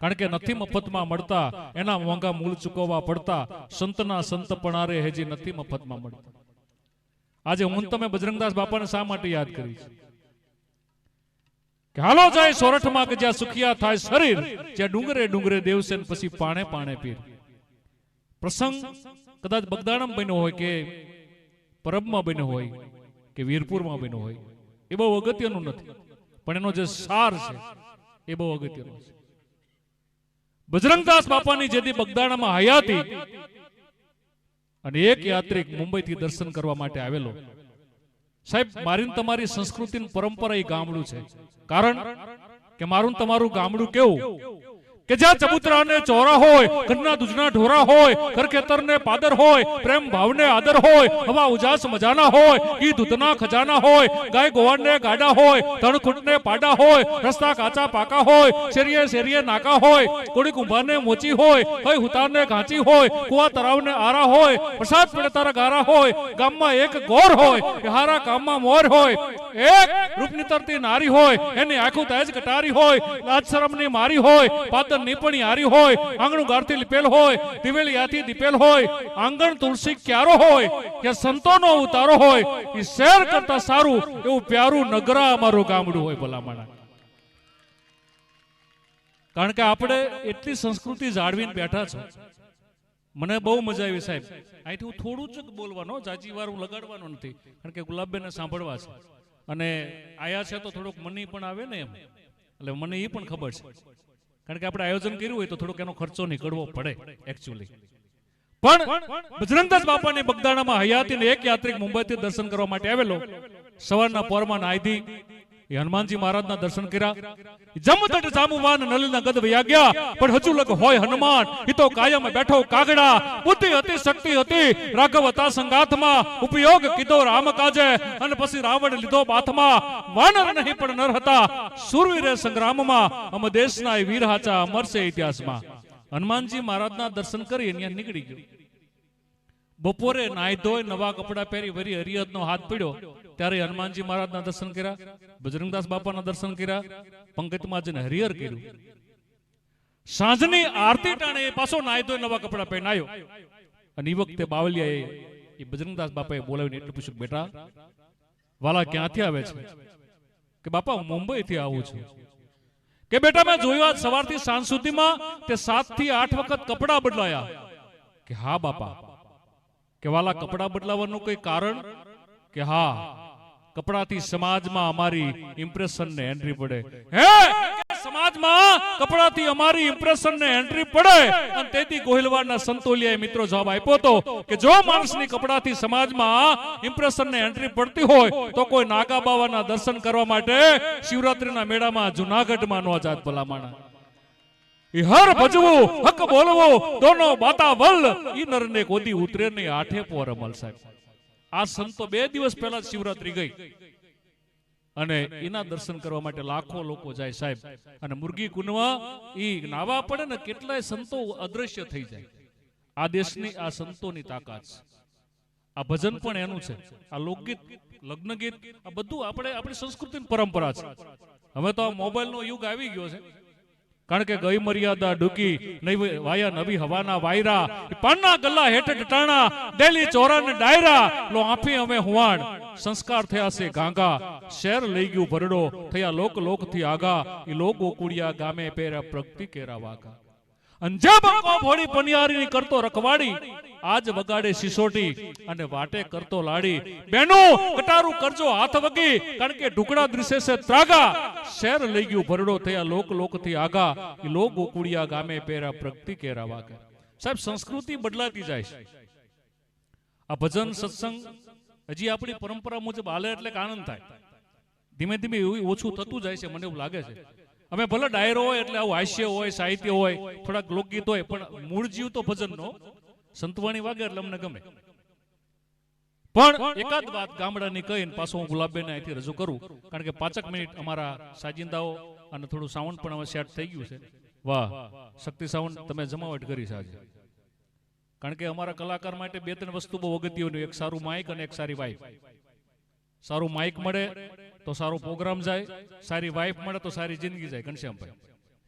કારણ કે નથી મફતમાં મળતા, એના મોંઘા મૂળ ચૂકવવા પડતા, સંતના સંત પણારે હેજી નથી મફતમાં મળતા. આજે હું તમે બજરંગદાસ બાપાને શા માટે યાદ કરી છે હાલો જાય સોરઠમાં કે જ્યાં સુખિયા થાય શરીર, જ્યાં ડુંગરે ડુંગરે દેવસેન પછી પાણે પાણે પીર. પ્રસંગ કદાચ બગદાણમ બન્યો હોય કે પરબમાં બન્યો હોય કે વીરપુરમાં બન્યો હોય, એ બહુ અગત્યનું નથી. પણ એનો જે સાર છે, એ બહુ અગત્યનો છે. બજરંગદાસ બાપાની જેથી બગદાણામાં હયાતી અને એક યાત્રિક મુંબઈથી દર્શન કરવા માટે આવેલો. સાહેબ મારી તમારી સંસ્કૃતિ પરંપરા એ ગામડું છે. કારણ કે મારું તમારું ગામડું કેવું? કે જ્યાં ચબૂતરા ને ચોરા હોય, ઘરના દૂધના ઢોરા હોય કરખેતર ને પાદર હોય, પ્રેમ ભાવને આદર હોય, હવા ઉજાસ મજાના હોય ઈ દૂધના ખજાના હોય, ગાય ગોવાન ને ગાડા હોય ધણખૂટ ને પાડા હોય, રસ્તા કાચા પાકા હોય, શેરીએ શેરીએ નાકા હોય કોડી કુંભાર ને મોચી હોય હોય હુતાર ને ઘાંચી હોય, કુવા તળાવ ને આરા હોય, પ્રસાદ પડે તારા ગારા હોય, ગામમાં એક ગોર હોય હારા કામમાં મોર હોય, એક રૂપની તરતી નારી હોય, એની આખું તહેજ કટારી હોય, લાજ શરમની મારી હોય પાતર નીપણી હારી હોય, આંગણું ગારથી લીપેલ હોય, દિવેલી હાથી દીપેલ હોય, આંગણ તુલસી ક્યારો હોય કે સંતોનો ઉતારો હોય એ શેર કરતા સારું એવું પ્યારું નગરા અમારું ગામડું હોય ભલામણ. કારણ કે આપણે એટલી સંસ્કૃતિ જાળવીને બેઠા છો. મને બહુ મજા આવી સાહેબ. અહીંથી હું થોડું જ બોલવાનો જાજી વાર હું લગાડવાનો નથી, કારણ કે ગુલાબબેનને સાંભળવા છે. અને આયા છે તો થોડુંક મની પણ આવે ને એમ. એટલે મને એ પણ ખબર છે. કારણ કે આપણે આયોજન કર્યું હોય તો થોડોક એનો ખર્ચો નીકળવો પડે એકચ્યુઅલી પણ બજરંગદાસ બાપાની બગદાણામાં હયાતીને એક યાત્રિક મુંબઈથી દર્શન કરવા માટે આવેલો, સવારના પોરમાં નાયધી એ હનુમાનજી મહારાજના દર્શન કર્યા. જમતટ જામુવાન નલિના ગદ વયા ગયા પણ હજુ લગ હોય હનુમાન. ઈ તો કાયમ બેઠો કાગડા. બુદ્ધિ હતી, શક્તિ હતી. રાઘવ હતા સંગાથમાં ઉપયોગ કીધો રામ કાજે. અને પછી રાવણ લીધો બાથમાં. વાનર નહીં પણ નર હતા. સુરવીરે સંગ્રામમાં અમ દેશના વીર હાચા અમર છે ઇતિહાસમાં. હનુમાનજી મહારાજના દર્શન કરી અહીંયા નીકળી ગયો. બપોરે નાહી ધોઈ નવા કપડા પહેરી વરી હરિહતનો હાથ પીડ્યો. ત્યારે હનુમાનજી મહારાજના દર્શન કર્યા. બજરંગદાસ બાપાના દર્શન કર્યા. પંકજમાં જઈને હરિહર કર્યું. સાંજની આરતી ટાણે પાછો નાઈ ધોઈ નવા કપડા પહેરીને આવ્યો અને એ વખતે બાવલિયાએ એ બજરંગદાસ બાપાએ બોલાવીને એટલું પૂછ્યું બેટા વાલા ક્યાંથી આવે છે? કે બાપા હું મુંબઈથી આવું છું. કે બેટા મેં જોયું આજ સવારથી સાંજ સુધીમાં તે સાતથી આઠ વખત કપડા બદલાયા. કે હા બાપા કે વાલા કપડા બદલાવાનું કોઈ કારણ? કે હા, કપડાથી સમાજમાં અમારી ઇમ્પ્રેશન ને એન્ટ્રી પડે. હે? સમાજમાં કપડાથી અમારી ઇમ્પ્રેશન ને એન્ટ્રી પડે. અને તેથી ગોહિલવાડના સંતોલિયાએ મિત્રો જવાબ આપ્યો હતો કે જો માણસની કપડાથી સમાજમાં ઇમ્પ્રેશન ને એન્ટ્રી પડતી હોય, તો કોઈ નાગા બાવાના દર્શન કરવા માટે શિવરાત્રીના મેળામાં જુનાગઢમાં નો જાત ભલામણા. હર ભજવું હક બોલવું દોનો બાતા વલ. ઈ નરને કોદી ઉતરે ને આઠે પોર અમલ સાહેબ. આ સંતો બે દિવસ પહેલા શિવરાત્રી ગઈ. અને એના દર્શન કરવા માટે લાખો લોકો જાય સાહેબ. અને મુરગી કુનવા ઈ નાવા પડે ને કેટલાય સંતો અદ્રશ્ય થઈ જાય. આ દેશની આ સંતોની તાકાત છે. આ ભજન પણ એનું છે. આ લોકગીત લગ્ન ગીત આ બધું આપણે આપણી સંસ્કૃતિની પરંપરા છે. હવે તો આ મોબાઈલનો યુગ આવી ગયો છે. કારણ કે ગઈ મર્યાદા ડૂકી નહીં વાયા નવી હવાના વાયરા પાનના ગલ્લા હેઠ ટટાણા ડેલી ચોરા ને ડાયરા, લો આંફી અમે હુવાણ. સંસ્કાર થયા છે ગાંગા. શેર લઈ ગયું ભરડો, થયા લોક લોકથી આગા. એ લોક ઓકુડિયા ગામે પેરા પ્રગતિ કેરા વાગા બંકો ફોડી પનિયારી કરતો રખવાડી, આજ વગાડે સિસોટી અને વાટે કરતો લાડી. બેનો, કટારું કરજો, હાથ વગી, કારણ કે ઢુકડા દ્રિશે છે ત્રાગા. શેર લઈ ગયું ભરડો થયા, લોક લોકથી આગા લોક ગોકુડિયા ગામે પેરા પ્રગતિ કેરા વાગે. સાહેબ, સંસ્કૃતિ બદલાતી જાય છે. આ ભજન, સત્સંગ, હજી આપણી પરંપરા મુજબ હાલે એટલે આનંદ થાય. ધીમે ધીમે એવું ઓછું થતું જાય છે, મને એવું લાગે છે. અમે ભલે ડાયરો હોય એટલે આવું હાસ્ય હોય, સાહિત્ય હોય, થોડાક લોકગીત હોય, પણ મૂળ જીવ તો ભજનનો. સંતવાણી વાગે એટલે અમને ગમે. પણ એકાદ વાત ગામડાની કહીને પાછો હું ગુલાબબેન અહીંથી રજૂ કરું, કારણ કે પાંચક મિનિટ અમારા સાજિંદાઓ અને થોડું સાઉન્ડ પણ હવે સેટ થઈ ગયું છે. વાહ, શક્તિ સાઉન્ડ તમે જમાવટ કરી છે કારણ કે અમારા કલાકાર માટે બે ત્રણ વસ્તુ બહુ અગત્યની એક સારું માઇક અને એક સારી વાઇફ સારું માઇક મળે તો સારો પ્રોગ્રામ જાય, સારી વાઇફ મળે તો સારી જિંદગી જાય ઘનશ્યામભાઈ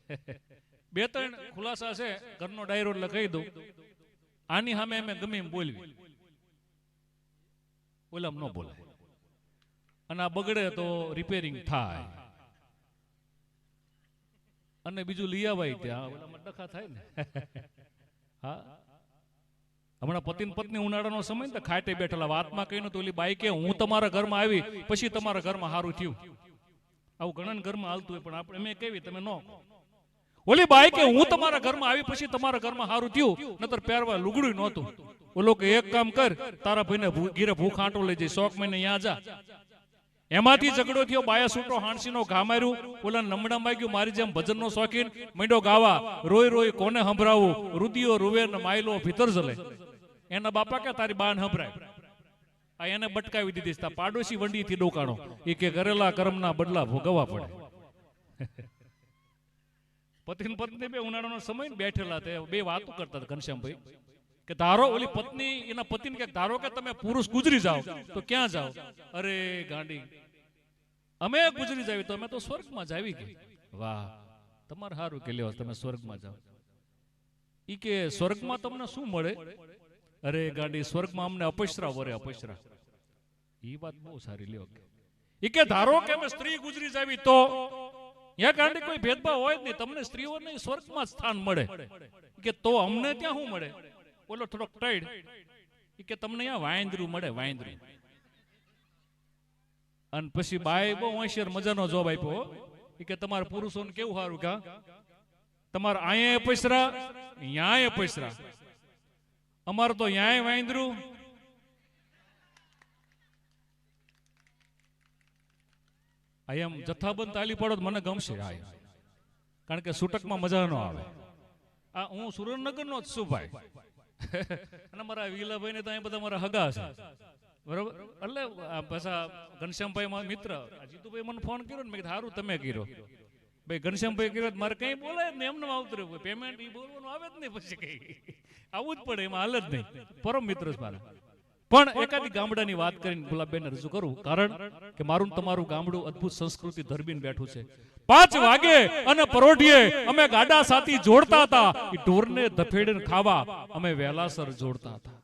બે ત્રણ ખુલાસા છે, ઘરનો ડાયરો એટલે કહી દઉં. આની સામે અમે ગમે એમ બોલવી. ઓલામ ન બોલાય. અને આ બગડે તો રિપેરિંગ થાય. અને બીજું લઈ આવાય ત્યાં, ઓલામાં ડખા થાય ને. હા. હમણાં પતિ ને પત્ની ઉનાળાનો સમય ને ખાટે બેઠેલા વાતમાં કહીને તો ઓલી બાઈ કે, હું તમારા ઘરમાં આવી, પછી તમારા ઘરમાં સારું થયું. આવું ઘણા ઘરમાં હાલતું હોય, પણ આપણે મેં કેવી તમે ન ઓલી બાઈ કે, હું તમારા ઘરમાં આવી, પછી તમારા ઘરમાં સારું થયું. નતર પહેરવા લુગડું નહોતું. ઓલો કે, એક કામ કર, તારા ભાઈને ગીરે ભૂખ આંટો લઈ જઈ શોખ મહિને અહીંયા જા. એમાંથી ઝઘડો થયો, બાયા સૂટો હાણસીનો ઘા માર્યું ઓલા નમડા માગ્યું મારી જેમ ભજન નો શોખીન, મીંડો ગાવા, રોય રોય કોને સંભળાવું, રુદિયો રૂવે ને માયલો ભીતર જલે એના બાપા કે, તારી બાન સંભળાય. આ એને બટકાવી દીધી. તા પાડોશી વંડીથી ડોકાણો. એ કે કરેલા કર્મના બદલા ભોગવવા પડે. પતિ પત્ની બે ઉનાળાનો સમય બેઠેલા બે વાતો કરતા ઘનશ્યામભાઈ, કે ધારો, ઓલી પત્ની, એના પતિને કે, ધારો કે તમે પુરુષ ગુજરી જાઓ, તો ક્યાં જાઓ? અરે, ગાંડી, અમે ગુજરી જાવી, તો અમે તો સ્વર્ગમાં જાવી ગઈ વાહ, તમારે સારું કે, લ્યો, તમે સ્વર્ગમાં જાઓ. ઈ કે, સ્વર્ગમાં તમને શું મળે? અરે, ગાડી સ્વર્ગમાં અમને અપસરા વરે અપસરા એ વાત બહુ સારી, લ્યો કે. ધારો કે અમે સ્ત્રી ગુજરી જાવી તો યા ગાંડી કોઈ ભેદભાવ હોય જ નહીં. તમને સ્ત્રીઓને સ્વર્ગમાં સ્થાન મળે. કે, તો અમને ત્યાં શું મળે? બોલો, થોડોક ટાઈડ. એ કે, તમને અહીંયા વાંદરું મળે વાંદરું અને પછી બાય બહુ હોશિયાર મજાનો જોબ આપ્યો. ઈ કે, તમારા પુરુષોને કેવું સારું કા તમારે અહીંયા પૈસરા અહીંયા પૈસરા. અમારે તો યાય વાંદરું. એમ જથ્થાબંધ તાલી પાડો મને ગમશે આ કારણ કે સૂટકમાં મજા ન આવે. આ હું સુરેન્દ્રનગરનો જ છું ભાઈ. અને મારા વિલાભાઈ ને તો અહીંયા બધા મારા હગા છે. બરોબર? એટલે પાછા ઘનશ્યામભાઈ મારા મિત્ર. જીતુભાઈ મને ફોન કર્યો ને મેં કીધું સારું તમે કર્યો. ભાઈ ઘનશ્યામભાઈ કર્યો મારે કઈ બોલાય જ નહીં. એમને આવતું રહ્યું પેમેન્ટ એ બોલવાનું આવે જ નહીં પછી કઈ. આવું જ પડે એમાં હાલ જ નહીં. પરમ મિત્ર છે મારા. પણ એકાદી ગામડાની વાત કરીને ગુલાબબેન રજૂ કરું કારણ કે મારું તમારું ગામડું અદ્ભુત સંસ્કૃતિ ધરબીને બેઠું છે. પાંચ વાગે અને પરોઢીએ અમે ગાડા સાથી જોડતા હતા. એ ઢોરને ધફેડીને ખાવા અમે વેલાસર જોડતા હતા.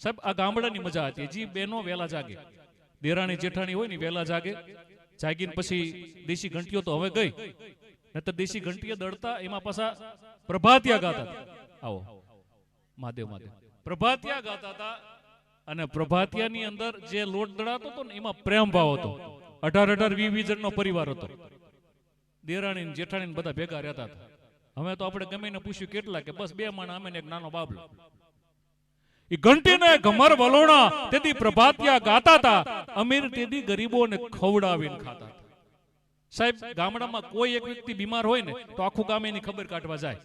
સાહેબ આ ગામડાની મજા હતી. જી બેનો વેલા જાગે. દેરાણી જેઠાણી હોય ને વેલા જાગે. જાગીને પછી દેશી ઘંટીઓ તો હવે ગઈ. નતર દેશી ઘંટીઓ દળતા એમાં પાછા પ્રભાતિયા ગાતા આવો. મહાદેવ મહાદેવ. પ્રભાતિયા ગાતા હતા. અને પ્રભાતિયાની અંદર જે લોટ દળાતો હતો ને એમાં પ્રેમ ભાવ હતો. અઢાર અઢાર વી વી જણનો પરિવાર હતો. દેરાણી જેઠાણી ને બધા ભેગા રહેતા હતા. હવે તો આપણે ગમે પૂછ્યું કેટલા કે બસ બે માણા અમે એક નાનો બાબલો. ઘંટીને ઘમર વલોણા તેથી પ્રભાતિયા ગાતા હતા. અમીર તેથી ગરીબોને ખવડાવીને ખાતા સાહેબ, ગામડામાં કોઈ એક વ્યક્તિ બીમાર હોય ને, તો આખું ગામ એની ખબર કાઢવા જાય.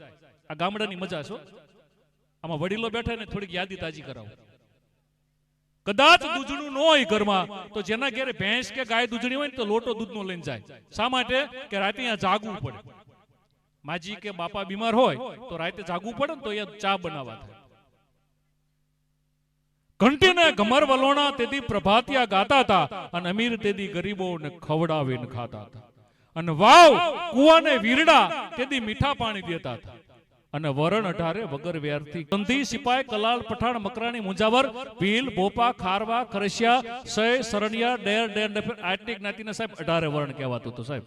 આ ગામડાની મજા છો આમાં વડીલો બેઠા ને થોડીક યાદી તાજી કરાવો. કદાચ દૂધનું ન હોય ઘરમાં, તો જેના ઘેરે ભેંસ કે ગાય દૂધણી હોય ને, તો લોટો દૂધનો લઈને જાય. શા માટે? કે રાતે અહીંયા જાગવું પડે. માજી કે બાપા બીમાર હોય, તો રાતે જાગવું પડે ને, તો અહીંયા ચા બનાવવા થાય. ઘંટીને ઘમર વલોણા તેથી પ્રભાતિયા ગાતા હતા અને અમીર તેથી ગરીબોને ખવડાવીને ખાતા હતા. અને વાવ, કુવાને વીરડા તેથી મીઠા પાણી દેતા હતા. અને વરણ અઢારે વગર વ્યારથી ગંધી, સિપાઈ, કલાલ, પઠાણ, મકરાણી, મુંજાવર, ભીલ ભોપા ખારવા, ખરસિયા, સય સરણિયા ડેર ડેર આટલી જ્ઞાતિના સાહેબ અઢારે વરણ કહેવાતું હતું સાહેબ.